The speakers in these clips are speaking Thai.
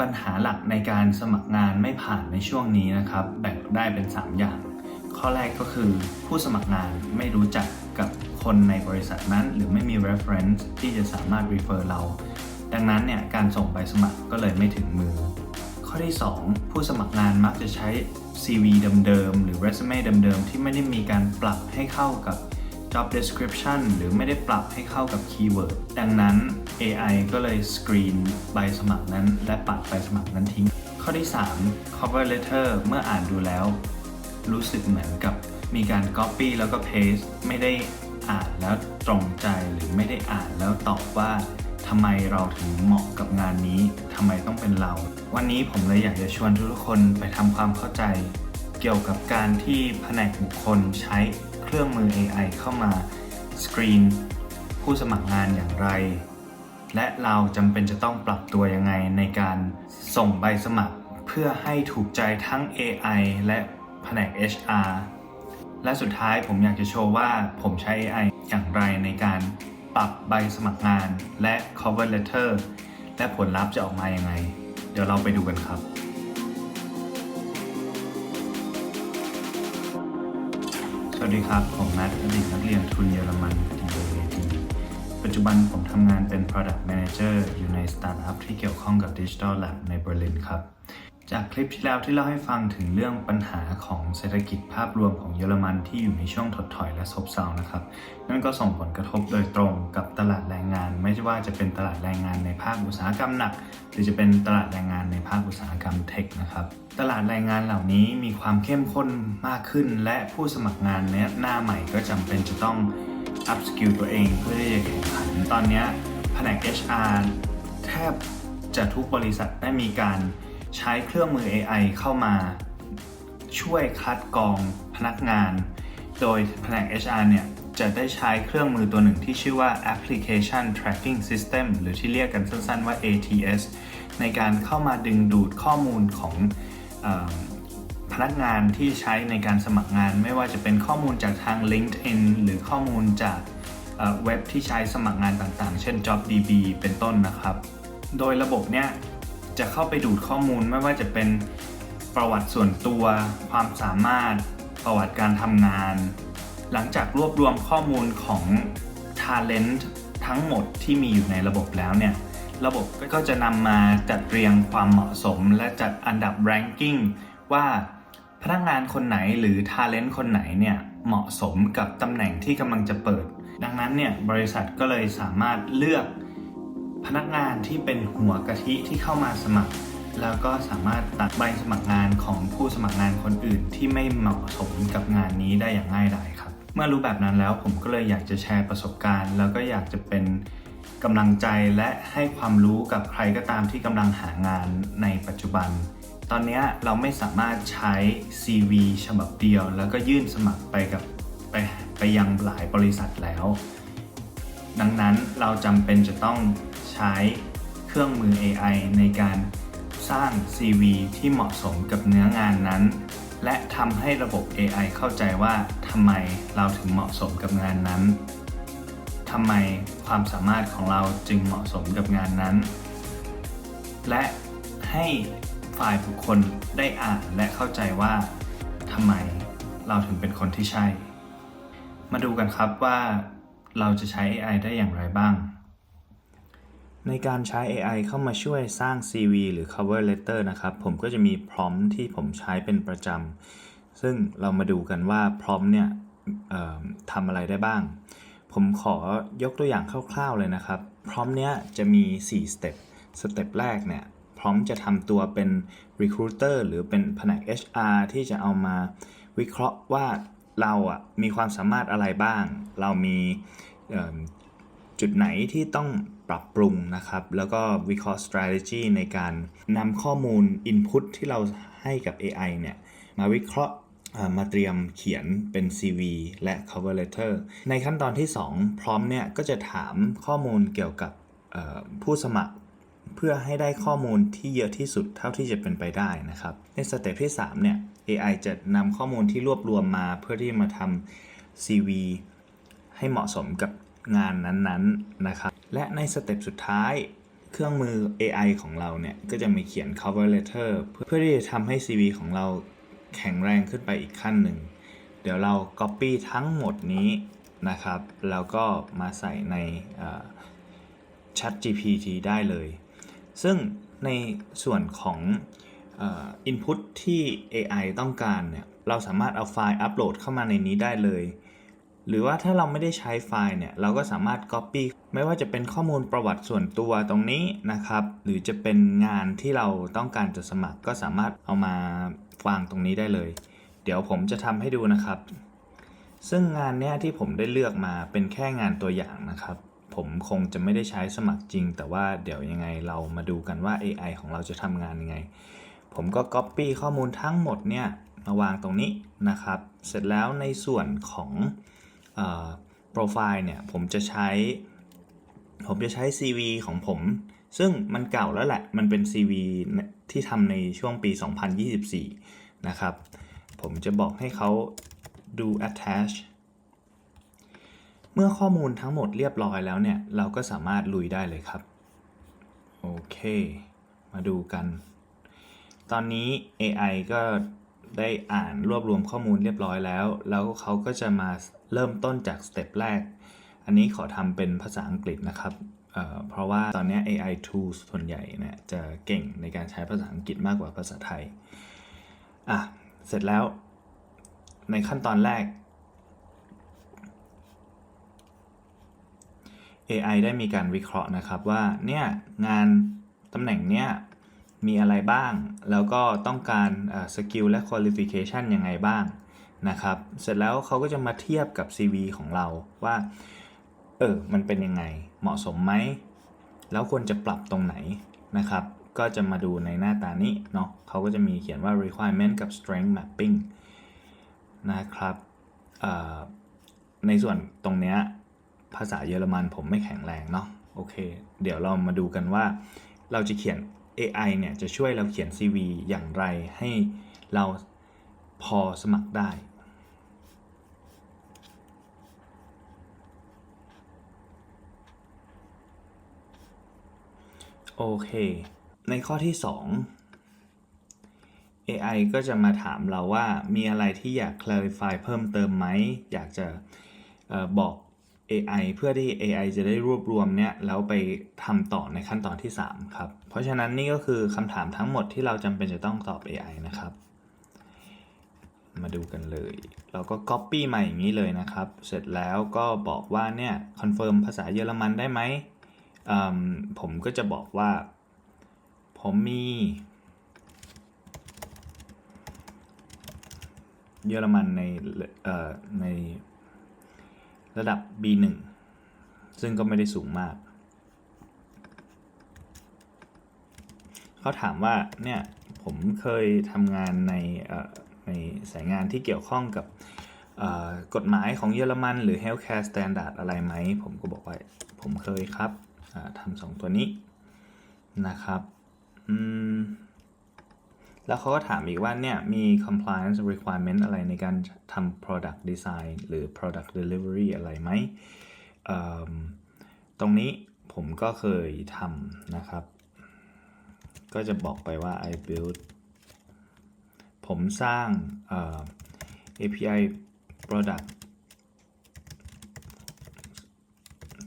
ปัญหาหลักในการสมัครงานไม่ผ่านในช่วงนี้นะครับ แบ่งได้เป็น 3 อย่าง ข้อแรกก็คือผู้สมัครงานไม่รู้จักกับคนในบริษัทนั้น หรือไม่มี reference ที่จะสามารถ refer เรา ดังนั้นเนี่ยการส่งใบสมัครก็เลยไม่ถึงมือ ข้อที่ 2 ผู้สมัครงานมักจะใช้ CV เดิมๆหรือ resume เดิมๆที่ไม่ได้มีการปรับให้เข้ากับ job description หรือไม่ได้ปรับให้เข้ากับ keyword ดังนั้น AI ก็เลยสกรีนใบสมัครนั้น และปัดใบสมัครนั้นทิ้ง ข้อที่ 3 cover letter เมื่ออ่านดูแล้ว รู้สึกเหมือนกับมีการ copy แล้วก็ paste ไม่ได้อ่านแล้วตรงใจหรือไม่ได้อ่านแล้วตอบว่าทำไมเราถึงเหมาะกับงานนี้ทำไมต้องเป็นเรา วันนี้ผมเลยอยากจะชวนทุกคนไปทำความเข้าใจ เกี่ยวกับการที่แผนกบุคคลใช้เครื่องมือ AI เข้ามาสกรีนผู้สมัครงานอย่างไร และเราจำเป็นจะต้องปรับตัวยังไงในการส่งใบสมัคร เพื่อให้ถูกใจทั้ง AI และแผนก HR และสุดท้ายผมอยากจะโชว์ว่าผมใช้ AI อย่างไรในการปรับใบสมัครงานและ cover letter และผลลัพธ์จะออกมายังไง เดี๋ยวเราไปดูกันครับ สวัสดีครับ ผมนัทอดีตนักเรียนทุนเยอรมัน ปัจจุบันผมทำงานเป็น Product Manager อยู่ในสตาร์ทอัพที่เกี่ยวข้องกับ Digital Lab ในเบอร์ลินครับ จากคลิปที่แล้วที่เล่าให้ฟังถึงเรื่องปัญหาของเศรษฐกิจภาพรวมของเยอรมันที่อยู่ในช่วงถดถอยและซบเซานะครับ นั่นก็ส่งผลกระทบโดยตรงกับตลาดแรงงาน ไม่ว่าจะเป็นตลาดแรงงานในภาคอุตสาหกรรมหนัก หรือจะเป็นตลาดแรงงานในภาคอุตสาหกรรมเทคนะครับตลาดแรงงานเหล่านี้มีความเข้มข้นมากขึ้น และผู้สมัครงานเนี้ยหน้าใหม่ก็จำเป็นจะต้อง อัพสกิลตัวเองเพื่อที่จะแข่งขันตอนนี้แผนก HR แทบจะทุกบริษัทได้มีการใช้เครื่องมือ AI เข้ามาช่วยคัดกรองพนักงาน โดยแผนก HR เนี่ยจะได้ใช้เครื่องมือตัวหนึ่งที่ชื่อว่า Application Tracking System หรือที่เรียกกันสั้นๆว่า ATS ในการเข้ามาดึงดูดข้อมูลของ นักงานที่ใช้ในการสมัครงาน ไม่ว่าจะเป็นข้อมูลจากทาง LinkedIn หรือข้อมูลจากเอ่อเว็บที่ใช้สมัครงานต่างๆ เช่น JobDB เป็นต้นนะครับ โดยระบบเนี้ยจะเข้าไปดูดข้อมูลไม่ว่าจะเป็นประวัติส่วนตัว ความสามารถ ประวัติการทำงาน หลังจากรวบรวมข้อมูลของ Talent ทั้งหมดที่มีอยู่ในระบบแล้วเนี่ย ระบบก็จะนำมาจัดเรียงความเหมาะสม และจัดอันดับ ranking ว่า พนักงานคนไหนหรือ Talent คนไหนเนี่ยเหมาะสมกับตำแหน่งที่กำลังจะเปิด ดังนั้นเนี่ยบริษัทก็เลยสามารถเลือกพนักงานที่เป็นหัวกะทิที่เข้ามาสมัคร แล้วก็สามารถตัดใบสมัครงานของผู้สมัครงานคนอื่นที่ไม่เหมาะสมกับงานนี้ได้อย่างง่ายดายครับ เมื่อรู้แบบนั้นแล้วผมก็เลยอยากจะแชร์ประสบการณ์ แล้วก็อยากจะเป็นกำลังใจและให้ความรู้กับใครก็ตามที่กำลังหางานในปัจจุบัน ตอนนี้เราไม่สามารถใช้ CV ฉบับเดียว แล้วก็ยื่นสมัครไปกับไปไปยังหลายบริษัทแล้ว ดังนั้นเราจำเป็นจะต้องใช้เครื่องมือ AI ในการสร้าง CV ที่เหมาะสมกับเนื้องานนั้น และทำให้ระบบ AI เข้าใจว่าทำไมเราถึงเหมาะสมกับงานนั้นทำไมความสามารถของเราจึงเหมาะสมกับงานนั้น และให้ ฝ่ายบุคคลได้อ่านและเข้าใจว่าทำไมเราถึงเป็นคนที่ใช่ มาดูกันครับว่าเราจะใช้ AI ได้อย่างไรบ้าง ในการใช้ AI เข้ามาช่วยสร้าง CV หรือ cover letter นะครับ ผมก็จะมี prompt ที่ผมใช้เป็นประจำ ซึ่งเรามาดูกันว่า prompt เนี่ยทำอะไรได้บ้าง ผมขอยกตัวอย่างคร่าวๆเลยนะครับ prompt เนี้ยจะมี4 step สเต็ปแรกเนี่ย พร้อมจะทำตัวเป็น recruiter หรือเป็นแผนก HR ที่จะเอามาวิเคราะห์ว่าเราอะมีความสามารถอะไรบ้าง เรามีจุดไหนที่ต้องปรับปรุงนะครับ แล้วก็วิเคราะห์ strategy ในการนำข้อมูล input ที่เราให้กับ AI เนี่ย มาวิเคราะห์มาเตรียมเขียนเป็น CV และ cover letter ในขั้นตอนที่ 2 พร้อมเนี่ยก็จะถามข้อมูลเกี่ยวกับผู้สมัคร เพื่อให้ได้ข้อมูลที่เยอะที่สุดเท่าที่จะเป็นไปได้นะครับ ในสเต็ปที่3เนี่ย AI จะนำข้อมูลที่รวบรวมมาเพื่อที่มาทำ CV ให้เหมาะสมกับงานนั้นๆนะครับ และในสเต็ปสุดท้ายเครื่องมือ AI ของเราเนี่ย ก็จะมีเขียน cover letter เพื่อที่จะทำให้ CV ของเราแข็งแรงขึ้นไปอีกขั้นหนึ่ง เดี๋ยวเรา copy ทั้งหมดนี้นะครับ แล้วก็มาใส่ใน Chat GPT ได้เลย ซึ่งในส่วนของอ่อ input ที่ AI ต้องการเนี่ยเราสามารถเอาไฟล์อัปโหลดเข้ามาในนี้ได้เลย หรือว่าถ้าเราไม่ได้ใช้ไฟล์เนี่ยเราก็สามารถ Copy ไม่ว่าจะเป็นข้อมูลประวัติส่วนตัวตรงนี้นะครับ หรือจะเป็นงานที่เราต้องการจะสมัครก็สามารถเอามาวางตรงนี้ได้เลย เดี๋ยวผมจะทำให้ดูนะครับ ซึ่งงานเนี้ยที่ผมได้เลือกมาเป็นแค่งานตัวอย่างนะครับ ผมคงจะไม่ได้ใช้สมัครจริง แต่ว่าเดี๋ยวยังไงเรามาดูกันว่า AI ของเราจะทำงานยังไง ผมก็ Copy ข้อมูลทั้งหมดเนี่ยมาวางตรงนี้นะครับ เสร็จแล้วในส่วนของโปรไฟล์เนี่ยผมจะใช้ ผมจะใช้ CV ของผม ซึ่งมันเก่าแล้วแหละ มันเป็น CV ที่ทำในช่วงปี 2024 นะครับ ผมจะบอกให้เขาดู attach เมื่อข้อมูลทั้งหมดเรียบร้อยแล้วเนี่ย เราก็สามารถลุยได้เลยครับ โอเค มาดูกัน ตอนนี้ AI ก็ได้อ่านรวบรวมข้อมูลเรียบร้อยแล้ว แล้วเขาก็จะมาเริ่มต้นจากสเต็ปแรก อันนี้ขอทำเป็นภาษาอังกฤษนะครับเเพราะว่าตอนนี้ AI tools ส่วนใหญ่เนี่ยจะเก่งในการใช้ภาษาอังกฤษมากกว่าภาษาไทย อะ เสร็จแล้ว ในขั้นตอนแรก AI ได้มีการวิเคราะห์นะครับว่าเนี่ยงานตำแหน่งเนี้ยมีอะไรบ้าง แล้วก็ต้องการสกิลและ qualification ยังไงบ้างนะครับ เสร็จแล้วเขาก็จะมาเทียบกับ CV ของเราว่า เออ มันเป็นยังไง เหมาะสมไหม แล้วควรจะปรับตรงไหนนะครับ ก็จะมาดูในหน้าตานี้เนาะเขาก็จะมีเขียนว่า requirement กับ strength mapping นะครับในส่วนตรงเนี้ย ภาษาเยอรมันผมไม่แข็งแรงเนาะโอเค เดี๋ยวเรามาดูกันว่า เราจะเขียน AI เนี่ยจะช่วยเราเขียน CV อย่างไรให้เราพอสมัครได้ โอเค ในข้อที่ 2 AI ก็จะมาถามเราว่ามีอะไรที่อยาก clarify เพิ่มเติมไหม อยากจะบอก AI เพื่อที่ AI จะได้รวบรวมเนี่ยแล้วไปทำต่อในขั้นตอนที่ 3 ครับ เพราะฉะนั้นนี่ก็คือคำถามทั้งหมดที่เราจำเป็นจะต้องตอบ AI นะครับ มาดูกันเลย เราก็ Copy มาอย่างนี้เลยนะครับ เสร็จแล้วก็บอกว่าเนี่ยคอนเฟิร์มภาษาเยอรมันได้ไหมผมก็จะบอกว่า ผมมี เยอรมันในใน ระดับ B1 ซึ่งก็ไม่ได้สูงมาก เขาถามว่าเนี่ยผมเคยทำงานในในสายงานที่เกี่ยวข้องกับกฎหมายของเยอรมัน หรือ healthcare standard อะไรไหม ผมก็บอกว่า ผมเคยครับทำสองตัวนี้นะครับ อืม แล้วเขาก็ถามอีกว่าเนี่ยมี compliance requirement อะไรในการทำ product design หรือ product delivery อะไรไหม ตรงนี้ผมก็เคยทำนะครับ ก็จะบอกไปว่า I build ผมสร้าง API product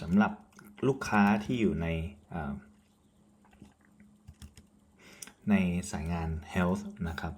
สำหรับลูกค้าที่อยู่ใน ในสายงาน health นะครับ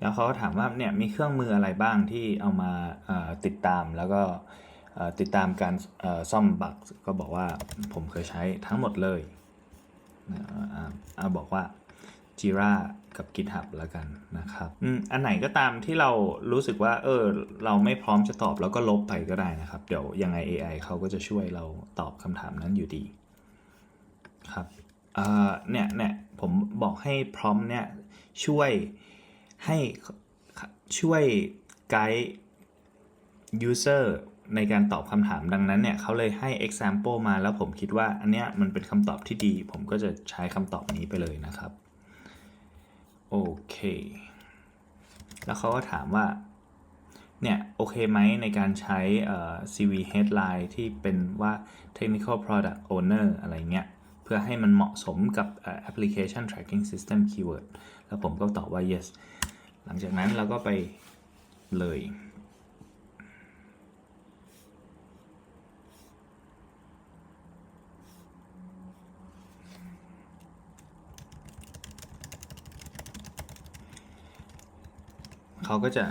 แล้วเขาถามว่าเนี่ยมีเครื่องมืออะไรบ้างที่เอามาติดตามแล้วก็ติดตามการซ่อมบั๊กก็บอกว่าผมเคยใช้ทั้งหมดเลยอาบอกว่า Jira กับ GitHub แล้วกันนะครับอันไหนก็ตามที่เรารู้สึกว่า เออ เราไม่พร้อมจะตอบแล้วก็ลบไปก็ได้นะครับ เดี๋ยวยังไง AI เขาก็จะช่วยเราตอบคำถามนั้นอยู่ดีครับเนี่ยเนี่ยผมบอกให้พร้อมเนี่ยช่วยให้ช่วยไกด์ user ในการตอบคำถามดังนั้นเนี่ยเขาเลยให้ example มาแล้วผมคิดว่าอันเนี้ยมันเป็นคำตอบที่ดี ผมก็จะใช้คำตอบนี้ไปเลยนะครับ โอเค แล้วเขาก็ถามว่า เนี่ย โอเคไหมในการใช้ CV headline ที่เป็นว่า technical product owner อะไรเงี้ย เพื่อให้มันเหมาะสมกับ application tracking system keyword แล้วผมก็ตอบว่า yes หลังจากนั้นเราก็ไปเลย เขาก็จะ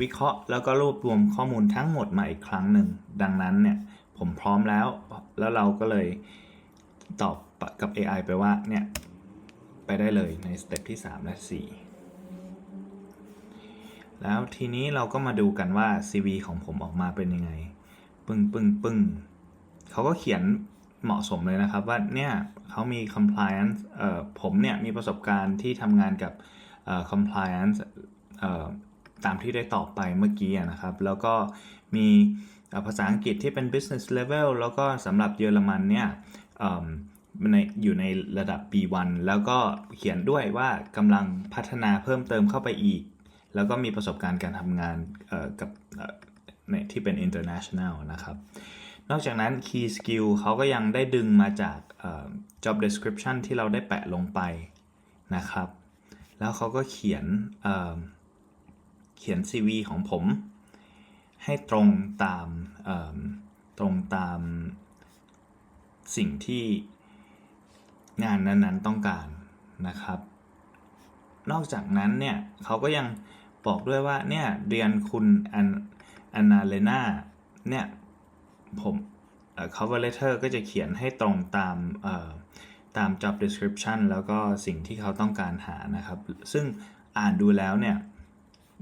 วิเคราะห์แล้วก็รวบรวมข้อมูลทั้งหมดมาอีกครั้งหนึ่ง ดังนั้นเนี่ยผมพร้อมแล้ว แล้วเราก็เลยตอบกับ AI ไปว่าเนี่ยไปได้เลยในสเต็ปที่ 3 และ 4 แล้วทีนี้เราก็มาดูกันว่า CV ของผมออกมาเป็นยังไง ปึ้งปึ้งปึ้งเขาก็เขียนเหมาะสมเลยนะครับว่าเนี่ยเขามี compliance เอ่อผมเนี่ยมีประสบการณ์ที่ทำงานกับเอ่อ compliance เอ่อ ตามที่ได้ตอบไปเมื่อกี้นะครับ แล้วก็มีภาษาอังกฤษที่เป็น business level แล้วก็สำหรับเยอรมันเนี่ยเอิ่มในอยู่ในระดับ B1 แล้วก็เขียนด้วยว่ากำลังพัฒนาเพิ่มเติมเข้าไปอีก แล้วก็มีประสบการณ์การทำงานกับในที่เป็น international นะครับ นอกจากนั้น key skill เขาก็ยังได้ดึงมาจาก job description ที่เราได้แปะลงไปนะครับ แล้วเขาก็เขียน เขียน CV ของผม ให้ตรงตามตรงตามสิ่งที่งานนั้นๆต้องการนะครับ นอกจากนั้นเนี่ยเขาก็ยังบอกด้วยว่าเนี่ยเรียนคุณอันอนาเลนาเนี่ยผม cover letter ก็จะเขียนให้ตรงตามตาม job description แล้วก็สิ่งที่เขาต้องการหานะครับ ซึ่งอ่านดูแล้วเนี่ย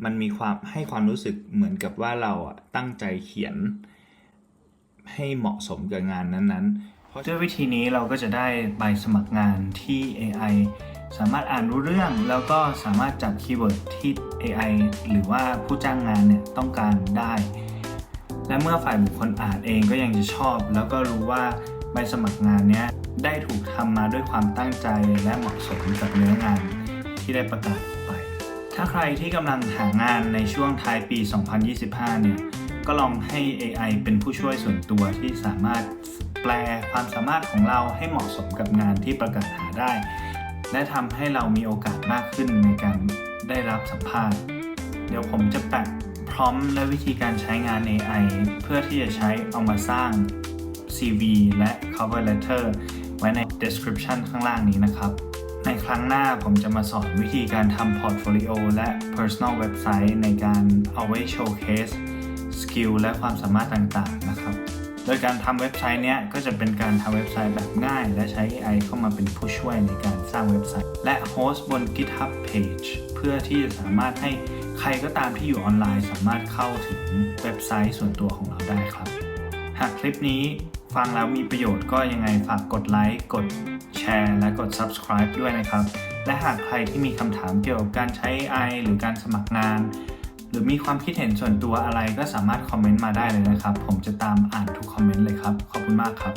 มันมีความให้ความรู้สึกเหมือนกับว่าเราตั้งใจเขียนให้เหมาะสมกับงานนั้นๆ เพราะด้วยวิธีนี้เราก็จะได้ใบสมัครงานที่ AI สามารถอ่านรู้เรื่องแล้วก็สามารถจับคีย์เวิร์ดที่ AI หรือว่าผู้จ้างงานเนี่ยต้องการได้ และเมื่อฝ่ายบุคคลอ่านเองก็ยังจะชอบ แล้วก็รู้ว่าใบสมัครงานเนี้ยได้ถูกทำมาด้วยความตั้งใจและเหมาะสมกับเนื้องานที่ได้ประกาศ ถ้าใครที่กำลังหางานในช่วงท้ายปี 2025 เนี่ย ก็ลองให้ AI เป็นผู้ช่วยส่วนตัวที่สามารถแปลความสามารถของเราให้เหมาะสมกับงานที่ประกาศหาได้ และทำให้เรามีโอกาสมากขึ้นในการได้รับสัมภาษณ์ เดี๋ยวผมจะแปะพร้อมและวิธีการใช้งาน AI เพื่อที่จะใช้เอามาสร้าง CV และ cover letter ไว้ใน description ข้างล่างนี้นะครับ ในครั้งหน้าผมจะมาสอนวิธีการทำ portfolio และ personal website ในการเอาไว้ showcase สกิลและความสามารถต่างๆนะครับ โดยการทำเว็บไซต์เนี้ยก็จะเป็นการทำเว็บไซต์แบบง่าย และใช้ AI เข้ามาเป็นผู้ช่วยในการสร้างเว็บไซต์ และโฮสต์บน GitHub Page เพื่อที่จะสามารถให้ใครก็ตามที่อยู่ออนไลน์ สามารถเข้าถึงเว็บไซต์ส่วนตัวของเราได้ครับ หากคลิปนี้ฟังแล้วมีประโยชน์ก็ยังไงฝากกดไลค์กด แชร์และกด subscribe ด้วยนะครับ และหากใครที่มีคำถามเกี่ยวกับการใช้ AI หรือการสมัครงาน หรือมีความคิดเห็นส่วนตัวอะไรก็สามารถคอมเมนต์มาได้เลยนะครับ ผมจะตามอ่านทุกคอมเมนต์เลยครับ ขอบคุณมากครับ